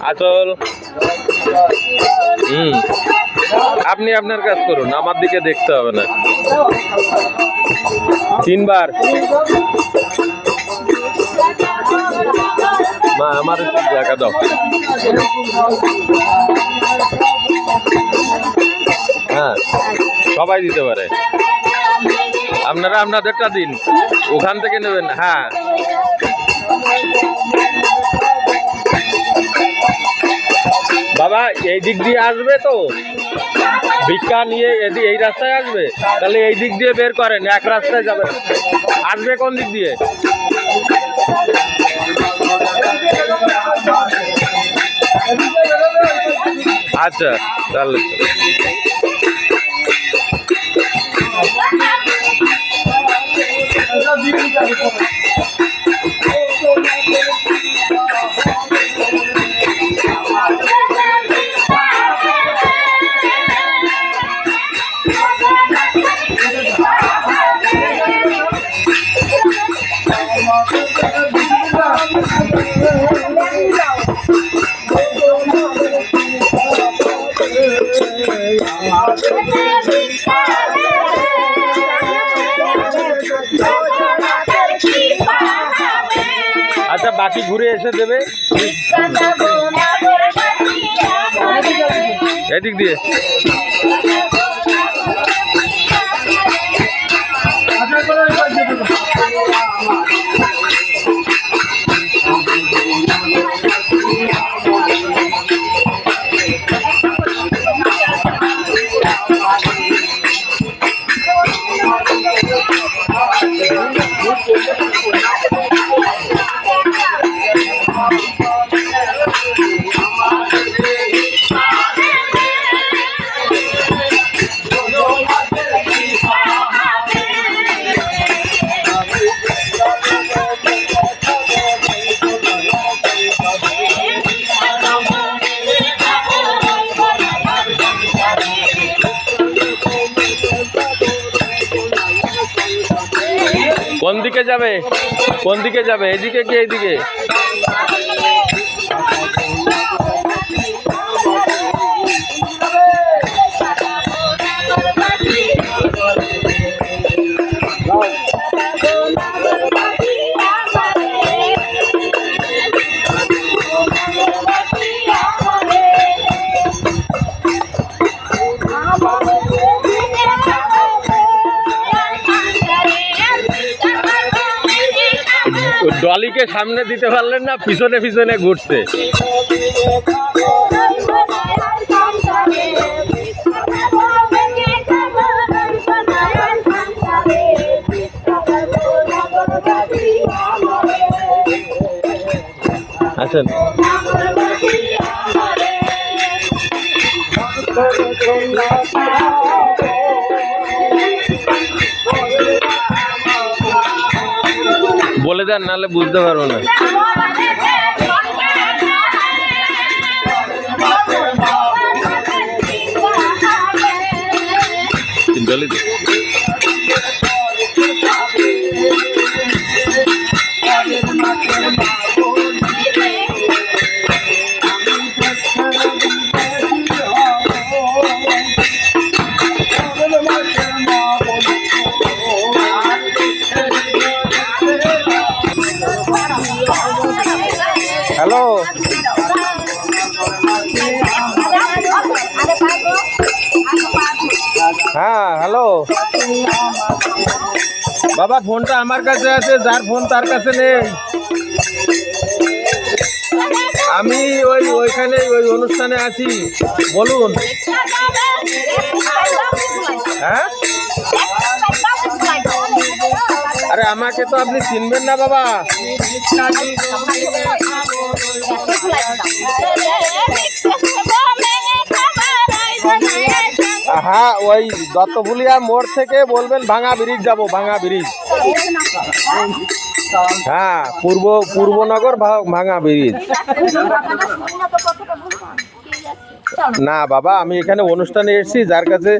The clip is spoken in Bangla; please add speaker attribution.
Speaker 1: আচল হুম। আপনি আপনার কাজ করুন, আমার দিকে দেখতে হবে না। তিনবার। মা, আমার জায়গা দাও। হ্যাঁ সবাই দিতে পারে। আপনারা আপনাদেরটা দিন। ওখান থেকে নেবেন হ্যাঁ। বাবা, এই দিক দিয়ে আসবে তো। ভিক্ষা নিয়ে এই রাস্তায় আসবে? তাহলে এই দিক দিয়ে বের করেন, এক রাস্তায় যাবে আসবে কোন দিক দিয়ে? আচ্ছা তাহলে আচ্ছা বাকি ঘুরে এসে দেবে। এদিক দিয়ে। কোন দিকে যাবে? কোন দিকে যাবে? এদিকে কি এইদিকে ডলিকে সামনে দিতে পারলেন না পিছনে পিছনে ঘুরছে। আচ্ছা দেন নাহলে বুঝতে পারব না। ডলি হ্যাঁ হ্যালো বাবা, ফোনটা আমার কাছে আছে, যার ফোন তার কাছে নেই। আমি ওই, ওইখানে ওই অনুষ্ঠানে আছি। বলুন। হ্যাঁ? আরে, আমাকে তো আপনি চিনবেন না, বাবা। হ্যাঁ ওই দত্তভুলিয়া মোড় থেকে বলবেন ভাঙা ব্রিজ যাব, ভাঙা ব্রিজ। হ্যাঁ পূর্ব, পূর্বনগর ভাঙা ব্রিজ। না বাবা, আমি এখানে অনুষ্ঠানে এসেছি, যার কাছে